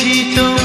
দেখেছি তোমার